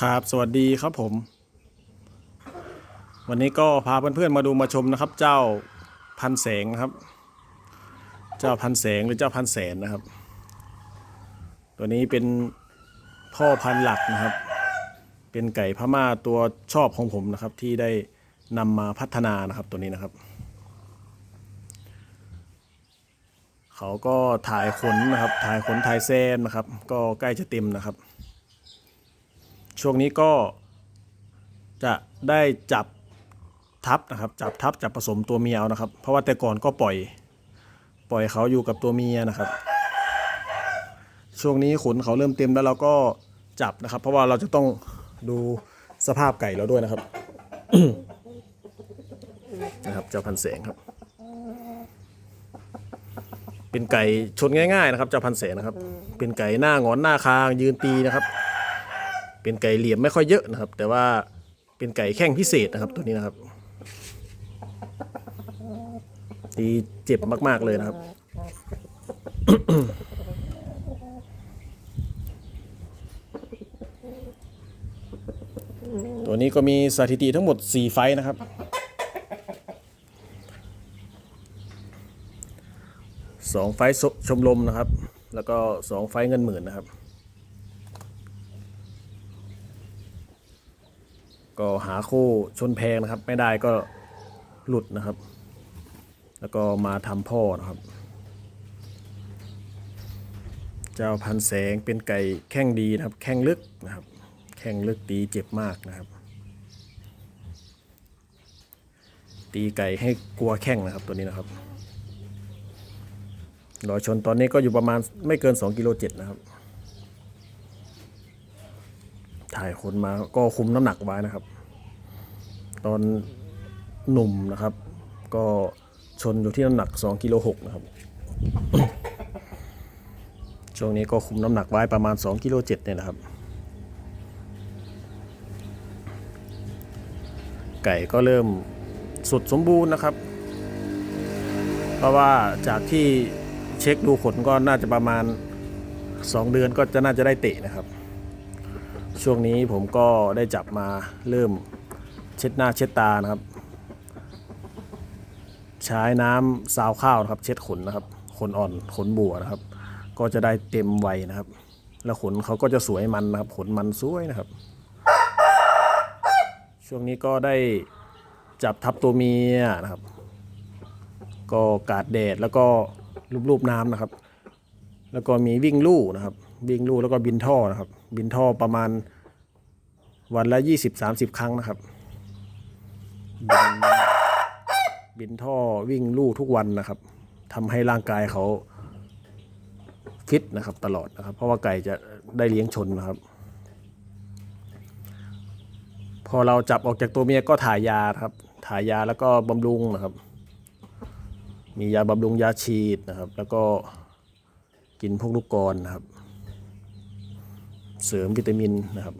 ครับสวัสดีครับผม วันนี้ก็พาเพื่อนๆมาดูมาชมนะครับ เจ้าพันแสงนะครับ เจ้าพันแสงหรือเจ้าพันแสนนะครับ ตัวนี้เป็นพ่อพันหลักนะครับ เป็นไก่พม่าตัวชอบของผมนะครับ ที่ได้นำมาพัฒนานะครับตัวนี้นะครับ เขาก็ถ่ายขนนะครับ ถ่ายขนถ่ายแซมนะครับ ก็ใกล้จะเต็มนะครับ ช่วงนี้ก็จะได้จับทับนะครับ จับทับจับผสมตัวเมียเอานะครับ เพราะว่าแต่ก่อนก็ปล่อย ปล่อยเขาอยู่กับตัวเมียนะครับ ช่วงนี้ขนเขาเริ่มเต็มแล้วเราก็จับนะครับ เพราะว่าเราจะต้องดูสภาพไก่เราด้วยนะครับนะครับ เจ้าพันแสงครับ เป็นไก่ชนง่าย ๆ นะครับ เจ้าพันแสงนะครับ เป็นไก่หน้างอนหน้าคางยืนตีนะครับ เป็นไก่เหลี่ยมไม่ค่อยเยอะนะครับ แต่ว่าเป็นไก่แข้งพิเศษนะครับตัวนี้นะครับตีเจ็บมาก ๆ เลยนะครับ ตัวนี้ก็มีสถิติทั้งหมด 4 ไฟนะครับสองไฟชมรมนะครับ แล้วก็สองไฟเงินหมื่นนะครับ ก็หาคู่ชนแพงนะครับ ไม่ได้ก็หลุดนะครับ แล้วก็มาทำพ่อนะครับ เจ้าพันแสงเป็นไก่แข้งดีนะครับ แข้งลึกนะครับ แข้งลึกตีเจ็บมากนะครับ ตีไก่ให้กลัวแข้งนะครับตัวนี้นะครับรอยชนตอนนี้ก็อยู่ประมาณไม่เกิน2กิโลเจ็ดนะครับ ถ่ายคนมาก็คุมน้ำหนักไว้นะครับ ตอนหนุ่มนะครับ ก็ชนอยู่ที่น้ำหนัก2กิโล6นะครับ ช่วงนี้ก็คุมน้ำหนักไว้ประมาณ2กิโล7เนี่ยนะครับ ไก่ก็เริ่มสุดสมบูรณ์นะครับ เพราะว่าจากที่เช็คดูขนก็น่าจะประมาณ 2 เดือนก็จะน่าจะได้เตะนะครับ ช่วงนี้ผมก็ได้จับมาเริ่มเช็ดหน้าเช็ดตานะครับ ใช้น้ำซาวข้าวนะครับ เช็ดขนนะครับ ขนอ่อนขนบัวนะครับ ก็จะได้เต็มวัยนะครับ แล้วขนเขาก็จะสวยมันนะครับ ขนมันสวยนะครับ ช่วงนี้ก็ได้จับทับตัวเมียนะครับ ก็กาดแดดแล้วก็รูปๆน้ำนะครับ แล้วก็มีวิ่งลู่นะครับ วิ่งลู่แล้วก็บินท่อนะครับ บินท่อประมาณวันละ 20-30 ครั้งนะครับ บินบินท่อวิ่งลู่ทุกวันนะครับทำให้ร่างกายเขาฟิตนะครับตลอดนะครับ เพราะว่าไก่จะได้เลี้ยงชนนะครับ พอเราจับออกจากตัวเมียก็ถ่ายยาครับ ถ่ายยาแล้วก็บำรุงนะครับ มียาบำรุงยาฉีดนะครับ แล้วก็กินพวกลูกกรนะครับ เสริมวิตามินนะครับ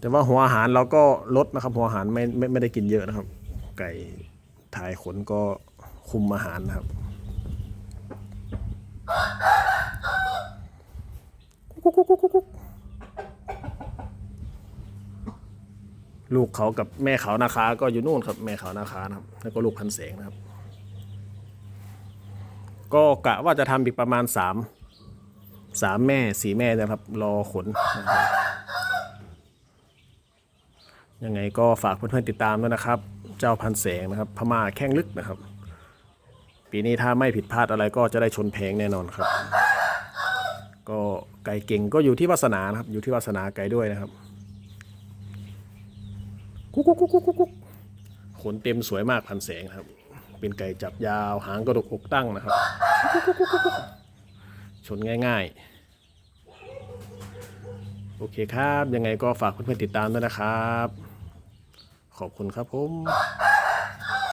แต่ว่าหัวอาหารเราก็ลดนะครับ หัวอาหารไม่ไม่ไม่ได้กินเยอะนะครับ ไก่ถ่ายขนก็คุมอาหารนะครับลูกเขากับแม่เขานาคา ก็อยู่นู่นครับแม่เขานาคานะครับ แล้วก็ลูกพันแสงนะครับ ก็กะว่าจะทำอีกประมาณสาม สามแม่สี่แม่นะครับ รอขนนะครับยังไงก็ฝากเพื่อนๆติดตามด้วยนะครับ เจ้าพันแสงนะครับ พม่าแข้งลึกนะครับ ปีนี้ถ้าไม่ผิดพลาดอะไรก็จะได้ชนแพงแน่นอนครับ ก็ไก่เก่งก็อยู่ที่วาสนานะครับ อยู่ที่วาสนาไก่ด้วยนะครับกุ๊กกุ๊กกุ๊กกุ๊กกุ๊กขนเต็มสวยมากพันแสงครับ เป็นไก่จับยาวหางกระดกอกตั้งนะครับ ชนง่าย ๆ โอเคครับ ยังไงก็ฝากเพื่อนๆติดตามด้วยนะครับ ขอบคุณครับผม